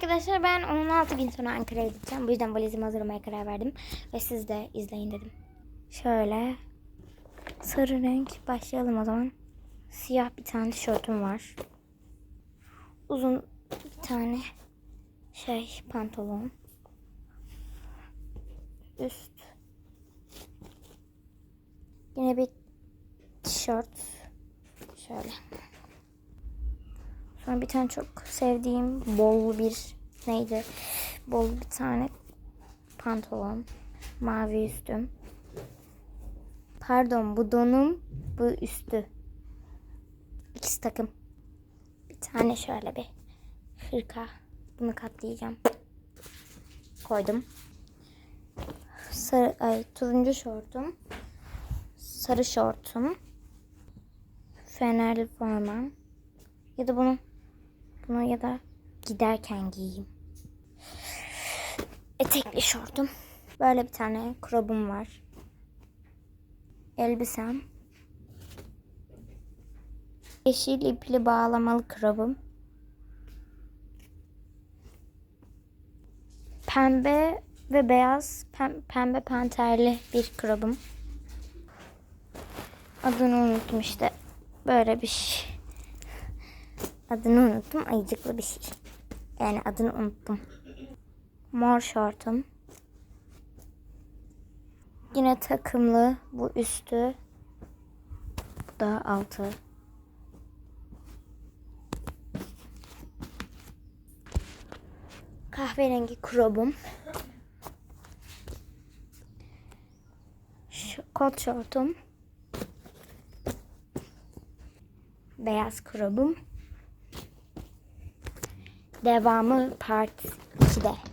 arkadaşlar ben 16 gün sonra Ankara'ya gideceğim. Bu yüzden valizimi hazırlamaya karar verdim. Ve siz de izleyin dedim. Şöyle sarı renk başlayalım o zaman. Siyah bir tane tişörtüm var. Uzun bir tane şey pantolon. Üst. Yine bir tişört. Şöyle. Sonra bir tane çok sevdiğim bol bir neydi? Bol bir tane pantolon. Mavi üstüm. Pardon bu donum bu üstü. İkisi takım. Bir tane şöyle bir hırka. Bunu katlayacağım. Koydum. Sarı, ay, turuncu şortum. Sarı şortum. Fenerli formam. Ya da bunu bunu ya da giderken giyeyim. Etekli şortum. Böyle bir tane krobum var. Elbisem. Yeşil ipli bağlamalı krobum. Pembe ve beyaz pem- pembe panterli bir krobum. Adını unuttum işte. Böyle bir şey. Adını unuttum. Ayıcıklı bir şey. Yani adını unuttum. Mor şortum. Yine takımlı. Bu üstü. Bu da altı. Kahverengi krobum. Şu kot şortum. Beyaz krobum. Devamı part 2'de.